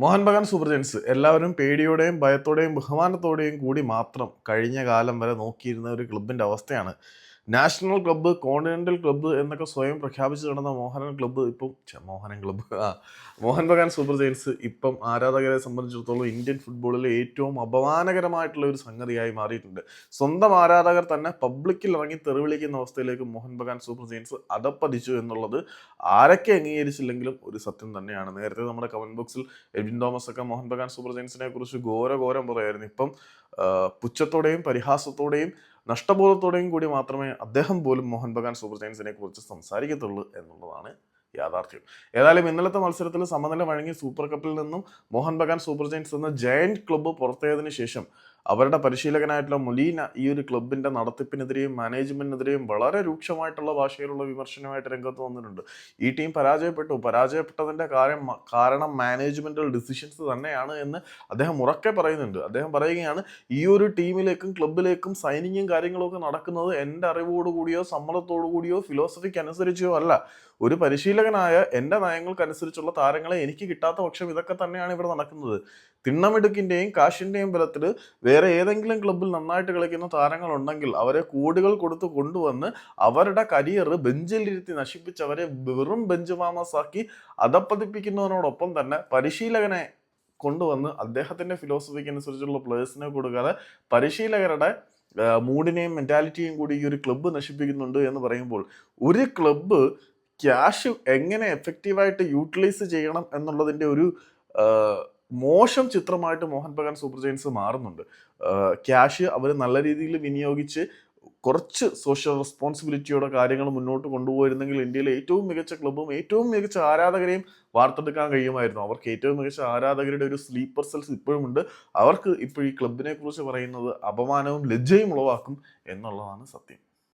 Mohan Bagan super giants. എല്ലാവരും പേടിയോടെയും ഭയത്തോടെയും ബഹുമാനത്തോടെയും കൂടി മാത്രം കഴിഞ്ഞ കാലം വരെ നോക്കിയിരുന്ന ഒരു ക്ലബിന്റെ അവസ്ഥയാണ് നാഷണൽ ക്ലബ്ബ് കോണ്ടിനെന്റൽ ക്ലബ്ബ് എന്നൊക്കെ സ്വയം പ്രഖ്യാപിച്ചു നടന്ന മോഹനൻ ക്ലബ്ബ് ഇപ്പം മോഹനൻ ക്ലബ്ബ്. ആ മോഹൻ ബഗാൻ സൂപ്പർ ജയൻസ് ഇപ്പം ആരാധകരെ സംബന്ധിച്ചിടത്തോളം ഇന്ത്യൻ ഫുട്ബോളിലെ ഏറ്റവും അപമാനകരമായിട്ടുള്ള ഒരു സംഗതിയായി മാറിയിട്ടുണ്ട്. സ്വന്തം ആരാധകർ തന്നെ പബ്ലിക്കിൽ ഇറങ്ങി തെറിവിളിക്കുന്ന അവസ്ഥയിലേക്ക് മോഹൻ ബഗാൻ സൂപ്പർ ജയൻസ് അതപ്പതിച്ചു എന്നുള്ളത് ആരൊക്കെ അംഗീകരിച്ചില്ലെങ്കിലും ഒരു സത്യം തന്നെയാണ്. നേരത്തെ നമ്മുടെ കമന്റ് ബോക്സിൽ എബിൻ തോമസ് ഒക്കെ മോഹൻ ബഗാൻ സൂപ്പർ ജയൻസിനെ കുറിച്ച് ഘോരഘോരം പറയായിരുന്നു. ഇപ്പം പുച്ഛത്തോടെയും പരിഹാസത്തോടെയും നഷ്ടബോധത്തോടെയും കൂടി മാത്രമേ അദ്ദേഹം പോലും മോഹൻ ബഗാൻ സൂപ്പർ ജയൻസിനെ കുറിച്ച് സംസാരിക്കത്തുള്ളൂ എന്നുള്ളതാണ് യാഥാർത്ഥ്യം. ഏതായാലും ഇന്നലത്തെ മത്സരത്തിൽ സമനില വഴങ്ങി സൂപ്പർ കപ്പിൽ നിന്നും മോഹൻ ബഗാൻ സൂപ്പർ ജയൻസ് എന്ന ജയന്റ് ക്ലബ്ബ് പുറത്തേതിന് ശേഷം അവരുടെ പരിശീലകനായിട്ടുള്ള മൊലീന ഈ ഒരു ക്ലബിന്റെ നടത്തിപ്പിനെതിരെയും മാനേജ്മെന്റിനെതിരെയും വളരെ രൂക്ഷമായിട്ടുള്ള ഭാഷയിലുള്ള വിമർശനമായിട്ട് രംഗത്ത് വന്നിട്ടുണ്ട്. ഈ ടീം പരാജയപ്പെട്ടു. പരാജയപ്പെട്ടതിന്റെ കാര്യം കാരണം മാനേജ്മെന്റൽ ഡിസിഷൻസ് തന്നെയാണ് എന്ന് അദ്ദേഹം ഉറക്കെ പറയുന്നുണ്ട്. അദ്ദേഹം പറയുകയാണ് ഈ ഒരു ടീമിലേക്കും ക്ലബിലേക്കും സൈനിങ്ങും കാര്യങ്ങളും ഒക്കെ നടക്കുന്നത് എന്റെ അറിവോടുകൂടിയോ സമ്മതത്തോടു കൂടിയോ ഫിലോസഫിക്ക് അനുസരിച്ചോ അല്ല. ഒരു പരിശീലകനായ എന്റെ നയങ്ങൾക്കനുസരിച്ചുള്ള താരങ്ങളെ എനിക്ക് കിട്ടാത്ത പക്ഷം ഇതൊക്കെ തന്നെയാണ് ഇവിടെ നടക്കുന്നത്. തിണ്ണമിടുക്കിന്റെയും കാശിന്റെയും ബലത്തിൽ വേറെ ഏതെങ്കിലും ക്ലബ്ബിൽ നന്നായിട്ട് കളിക്കുന്ന താരങ്ങളുണ്ടെങ്കിൽ അവരെ കോടികൾ കൊടുത്ത് കൊണ്ടുവന്ന് അവരുടെ കരിയർ ബെഞ്ചിലിരുത്തി നശിപ്പിച്ച് അവരെ വെറും ബെഞ്ച് മാമസാക്കി അതപ്പതിപ്പിക്കുന്നതിനോടൊപ്പം തന്നെ പരിശീലകനെ കൊണ്ടുവന്ന് അദ്ദേഹത്തിന്റെ ഫിലോസഫിക്ക് അനുസരിച്ചുള്ള പ്ലേയേഴ്സിനെ കൊടുക്കാതെ പരിശീലകരുടെ മൂഡിനെയും മെന്റാലിറ്റിയും കൂടി ഈ ഒരു ക്ലബ്ബ് നശിപ്പിക്കുന്നുണ്ട് എന്ന് പറയുമ്പോൾ ഒരു ക്ലബ്ബ് ക്യാഷ് എങ്ങനെ എഫക്റ്റീവായിട്ട് യൂട്ടിലൈസ് ചെയ്യണം എന്നുള്ളതിന്റെ ഒരു മോശം ചിത്രമായിട്ട് മോഹൻ ബഗാൻ സൂപ്പർ ജയൻസ് മാറുന്നുണ്ട്. ക്യാഷ് അവർ നല്ല രീതിയിൽ വിനിയോഗിച്ച് കുറച്ച് സോഷ്യൽ റെസ്പോൺസിബിലിറ്റിയോടെ കാര്യങ്ങൾ മുന്നോട്ട് കൊണ്ടുപോയിരുന്നെങ്കിൽ ഇന്ത്യയിലെ ഏറ്റവും മികച്ച ക്ലബ്ബും ഏറ്റവും മികച്ച ആരാധകരെയും വാർത്തെടുക്കാൻ കഴിയുമായിരുന്നു. അവർക്ക് ഏറ്റവും മികച്ച ആരാധകരുടെ ഒരു സ്ലീപ്പർ സെൽസ് ഇപ്പോഴും ഉണ്ട് അവർക്ക് ഇപ്പോൾ ഈ ക്ലബിനെ കുറിച്ച് പറയുന്നത് അപമാനവും ലജ്ജയും ഉളവാക്കും എന്നുള്ളതാണ് സത്യം.